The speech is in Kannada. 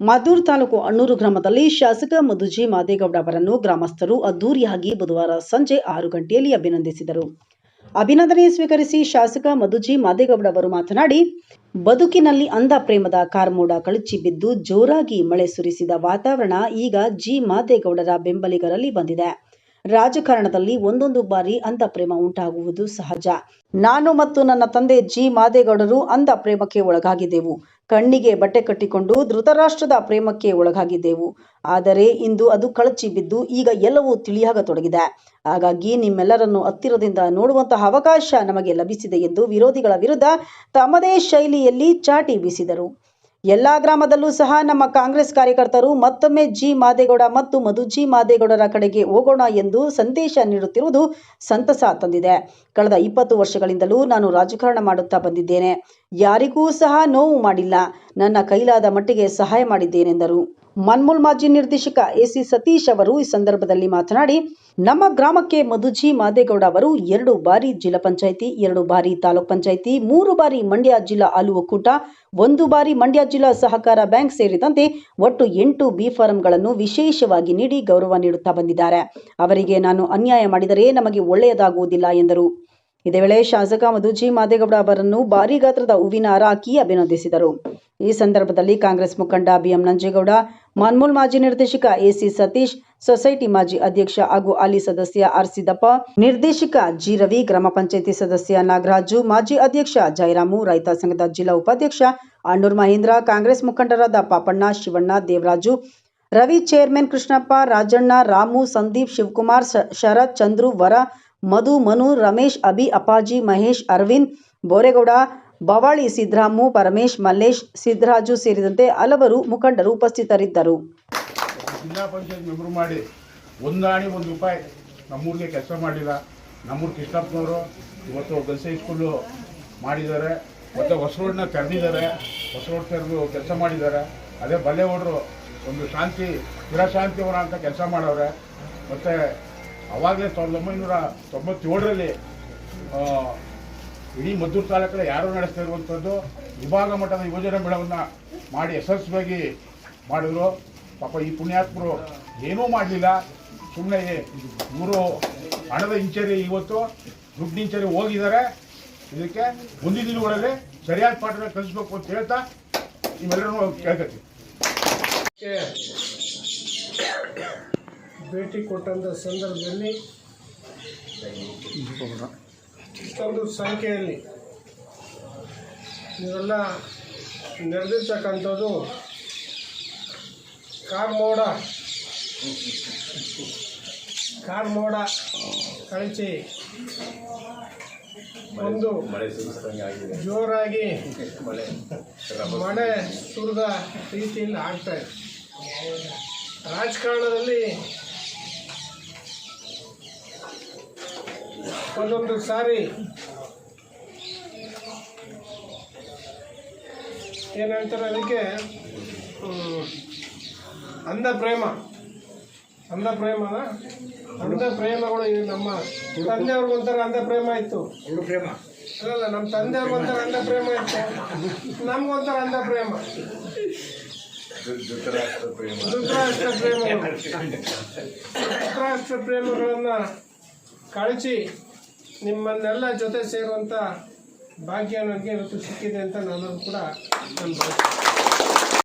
ಮದ್ದೂರು ತಾಲೂಕು ಅಣ್ಣೂರು ಗ್ರಾಮದಲ್ಲಿ ಶಾಸಕ ಮಧುಜಿ ಮಾದೇಗೌಡ ಅವರನ್ನು ಗ್ರಾಮಸ್ಥರು ಅದ್ದೂರಿಯಾಗಿ ಬುಧವಾರ ಸಂಜೆ ಆರು ಗಂಟೆಯಲ್ಲಿ ಅಭಿನಂದಿಸಿದರು. ಅಭಿನಂದನೆ ಸ್ವೀಕರಿಸಿ ಶಾಸಕ ಮಧುಜಿ ಮಾದೇಗೌಡ ಅವರು ಮಾತನಾಡಿ, ಬದುಕಿನಲ್ಲಿ ಅಂಧ ಪ್ರೇಮದ ಕಾರ್ಮೋಡ ಕಳಚಿ ಬಿದ್ದು ಜೋರಾಗಿ ಮಳೆ ಸುರಿಸಿದ ವಾತಾವರಣ ಈಗ ಜಿ ಮಾದೇಗೌಡರ ಬೆಂಬಲಿಗರಲ್ಲಿ ಬಂದಿದೆ. ರಾಜಕಾರಣದಲ್ಲಿ ಒಂದೊಂದು ಬಾರಿ ಅಂಧ ಪ್ರೇಮ ಉಂಟಾಗುವುದು ಸಹಜ. ನಾನು ಮತ್ತು ನನ್ನ ತಂದೆ ಜಿ ಮಾದೇಗೌಡರು ಅಂಧ ಪ್ರೇಮಕ್ಕೆ ಒಳಗಾಗಿದ್ದೆವು. ಕಣ್ಣಿಗೆ ಬಟ್ಟೆ ಕಟ್ಟಿಕೊಂಡು ಧೃತರಾಷ್ಟ್ರದ ಪ್ರೇಮಕ್ಕೆ ಒಳಗಾಗಿದ್ದೆವು. ಆದರೆ ಇಂದು ಅದು ಕಳಚಿ ಬಿದ್ದು ಈಗ ಎಲ್ಲವೂ ತಿಳಿಯಾಗತೊಡಗಿದೆ. ಹಾಗಾಗಿ ನಿಮ್ಮೆಲ್ಲರನ್ನು ಹತ್ತಿರದಿಂದ ನೋಡುವಂತಹ ಅವಕಾಶ ನಮಗೆ ಲಭಿಸಿದೆ ಎಂದು ವಿರೋಧಿಗಳ ವಿರುದ್ಧ ತಮ್ಮದೇ ಶೈಲಿಯಲ್ಲಿ ಚಾಟಿ ಬೀಸಿದರು. ಎಲ್ಲಾ ಗ್ರಾಮದಲ್ಲೂ ಸಹ ನಮ್ಮ ಕಾಂಗ್ರೆಸ್ ಕಾರ್ಯಕರ್ತರು ಮತ್ತೊಮ್ಮೆ ಜಿ. ಮಾದೇಗೌಡ ಮತ್ತು ಮಧು ಜಿ. ಮಾದೇಗೌಡರ ಕಡೆಗೆ ಹೋಗೋಣ ಎಂದು ಸಂದೇಶ ನೀಡುತ್ತಿರುವುದು ಸಂತಸ ತಂದಿದೆ. ಕಳೆದ ಇಪ್ಪತ್ತು ವರ್ಷಗಳಿಂದಲೂ ನಾನು ರಾಜಕಾರಣ ಮಾಡುತ್ತಾ ಬಂದಿದ್ದೇನೆ. ಯಾರಿಗೂ ಸಹ ನೋವು ಮಾಡಿಲ್ಲ. ನನ್ನ ಕೈಲಾದ ಮಟ್ಟಿಗೆ ಸಹಾಯ ಮಾಡಿದ್ದೇನೆಂದರು. ಮನ್ಮೂಲ್ ಮಾಜಿ ನಿರ್ದೇಶಕ ಎಸಿ ಸತೀಶ್ ಅವರು ಈ ಸಂದರ್ಭದಲ್ಲಿ ಮಾತನಾಡಿ, ನಮ್ಮ ಗ್ರಾಮಕ್ಕೆ ಮಧುಜಿ ಮಾದೇಗೌಡ ಅವರು ಎರಡು ಬಾರಿ ಜಿಲ್ಲಾ ಪಂಚಾಯಿತಿ, ಎರಡು ಬಾರಿ ತಾಲೂಕ್ ಪಂಚಾಯಿತಿ, ಮೂರು ಬಾರಿ ಮಂಡ್ಯ ಜಿಲ್ಲಾ ಹಾಲು ಒಕ್ಕೂಟ ಒಂದು ಬಾರಿ ಮಂಡ್ಯ ಜಿಲ್ಲಾ ಸಹಕಾರ ಬ್ಯಾಂಕ್ ಸೇರಿದಂತೆ ಒಟ್ಟು ಎಂಟು ಬಿ ಫಾರಂಗಳನ್ನು ವಿಶೇಷವಾಗಿ ನೀಡಿ ಗೌರವ ನೀಡುತ್ತಾ ಬಂದಿದ್ದಾರೆ. ಅವರಿಗೆ ನಾನು ಅನ್ಯಾಯ ಮಾಡಿದರೆ ನಮಗೆ ಒಳ್ಳೆಯದಾಗುವುದಿಲ್ಲ ಎಂದರು. ಇದೇ ವೇಳೆ ಶಾಸಕ ಮಧುಜಿ ಮಾದೇಗೌಡ ಅವರನ್ನು ಭಾರೀ ಗಾತ್ರದ ಹೂವಿನ ಹಾರ ಅಭಿನಂದಿಸಿದರು. ಈ ಸಂದರ್ಭದಲ್ಲಿ ಕಾಂಗ್ರೆಸ್ ಮುಖಂಡ ಬಿಎಂ ನಂಜೇಗೌಡ, ಮಾನ್ಮೂಲ್ ಮಾಜಿ ನಿರ್ದೇಶಕ ಎಸಿ ಸತೀಶ್, ಸೊಸೈಟಿ ಮಾಜಿ ಅಧ್ಯಕ್ಷ ಹಾಗೂ ಹಾಲಿ ಸದಸ್ಯ ಆರ್ ಸಿದ್ದಪ್ಪ, ನಿರ್ದೇಶಕ ಜಿ ರವಿ, ಗ್ರಾಮ ಪಂಚಾಯಿತಿ ಸದಸ್ಯ ನಾಗರಾಜು, ಮಾಜಿ ಅಧ್ಯಕ್ಷ ಜಯರಾಮು, ರೈತ ಸಂಘದ ಜಿಲ್ಲಾ ಉಪಾಧ್ಯಕ್ಷ ಅಣ್ಣೂರ್ ಮಹೇಂದ್ರ, ಕಾಂಗ್ರೆಸ್ ಮುಖಂಡರಾದ ಪಾಪಣ್ಣ, ಶಿವಣ್ಣ, ದೇವರಾಜು, ರವಿ ಚೇರ್ಮನ್ ಕೃಷ್ಣಪ್ಪ, ರಾಜಣ್ಣ, ರಾಮು, ಸಂದೀಪ್, ಶಿವಕುಮಾರ್ ಶರತ್, ಚಂದ್ರು, ವರ ಮಧು, ಮನು, ರಮೇಶ್, ಅಭಿ, ಅಪ್ಪಾಜಿ, ಮಹೇಶ್, ಅರವಿಂದ್, ಬೋರೇಗೌಡ, ಬವಾಳಿ ಸಿದ್ದರಾಮು ಪರಮೇಶ್, ಮಲ್ಲೇಶ್ ಸಿದ್ದರಾಜು ಸೇರಿದಂತೆ ಹಲವರು ಮುಖಂಡರು ಉಪಸ್ಥಿತರಿದ್ದರು. ಜಿಲ್ಲಾ ಪಂಚಾಯತ್ ಮೆಂಬರ್ ಮಾಡಿ ಒಂದಾಣಿ ಒಂದು ರೂಪಾಯಿ ನಮ್ಮೂರಿಗೆ ಕೆಲಸ ಮಾಡಿಲ್ಲ. ನಮ್ಮೂರು ಕೃಷ್ಣಪ್ಪನವರು ಇವತ್ತು ಗಲ್ಸ ಸ್ಕೂಲು ಮಾಡಿದ್ದಾರೆ. ಮತ್ತು ಹೊಸ ರೋಡ್ನ ತೆರೆದಿದ್ದಾರೆ. ಹೊಸ ತೆರೆದು ಕೆಲಸ ಮಾಡಿದ್ದಾರೆ. ಅದೇ ಬಲ್ಲೇಗೌಡರು ಒಂದು ಶಾಂತಿ ಚಿರಶಾಂತಿವರ ಅಂತ ಕೆಲಸ ಮಾಡವ್ರೆ ಮತ್ತು ಅವಾಗಲೇ ಸಾವಿರದ ಒಂಬೈನೂರ ತೊಂಬತ್ತೇಳರಲ್ಲಿ ಇಡೀ ಮದ್ದೂರು ತಾಲೂಕಲ್ಲಿ ಯಾರು ನಡೆಸ್ತಾ ಇರುವಂಥದ್ದು, ವಿಭಾಗ ಮಟ್ಟದ ಯೋಜನೆ ಮೇಳವನ್ನು ಮಾಡಿ ಯಶಸ್ವಿಯಾಗಿ ಮಾಡಿದ್ರು. ಪಾಪ ಈ ಪುಣ್ಯಾತ್ಮರು ಏನೂ ಮಾಡಲಿಲ್ಲ. ಸುಮ್ಮನೆ ಇವರು ಹಣದ ಇಂಚರಿ ಇವತ್ತು ದುಡ್ಡು ಇಂಚರಿ ಹೋಗಿದ್ದಾರೆ. ಇದಕ್ಕೆ ಮುಂದಿನ ದಿನಗಳಲ್ಲಿ ಸರಿಯಾದ ಪಾಠ ಕಲಿಸ್ಬೇಕು ಅಂತ ಹೇಳ್ತಾ ನೀವೆಲ್ಲರೂ ಕೇಳ್ಕತ್ತೀವಿ ಕ್ಕೆ ಭೇಟಿ ಕೊಟ್ಟಂಥ ಸಂದರ್ಭದಲ್ಲಿ ಇಷ್ಟೊಂದು ಸಂಖ್ಯೆಯಲ್ಲಿ ಇವೆಲ್ಲ ನೆರೆದಿರ್ತಕ್ಕಂಥದ್ದು ಕಾರ್ ಮೋಡ ಕಾರ್ ಮೋಡ ಕಳಚಿ ಒಂದು ಜೋರಾಗಿ ಮಳೆ ಸುರಿದ ರೀತಿಯಲ್ಲಿ ಆಗ್ತಾ ಇದೆ. ರಾಜಕಾರಣದಲ್ಲಿ ಒಂದೊಂದು ಸಾರಿ. ಏನು ಹೇಳ್ತಾರೆ ಅದಕ್ಕೆ? ಅಂದ ಅಂಧ ಪ್ರೇಮ. ಅಂದ ಪ್ರೇಮ ಅಂದ ಪ್ರೇಮಗಳು ಇವು ನಮ್ಮ ತಂದೆಯವ್ರಿಗೆ ಒಂಥರ ಅಂಧ ಪ್ರೇಮ ಇತ್ತು. ಪ್ರೇಮ. ಅಲ್ಲ ನಮ್ಮ ತಂದೆಯವ್ರಿಗೆ ಒಂಥರ ಅಂದ ಪ್ರೇಮ ಇತ್ತು. ನಮ್ಗೊಂಥರ ಅಂದ ಪ್ರೇಮ. ಧೃತರಾಷ್ಟ್ರ ಪ್ರೇಮಗಳು. ಧೃತರಾಷ್ಟ್ರ ಪ್ರೇಮಗಳನ್ನು ಕಳಚಿ ನಿಮ್ಮನ್ನೆಲ್ಲ ಜೊತೆ ಸೇರುವಂಥ ಭಾಗ್ಯ ನನಗೆ ಇವತ್ತು ಸಿಕ್ಕಿದೆ ಅಂತ ನಾನು ಕೂಡ ನಾನು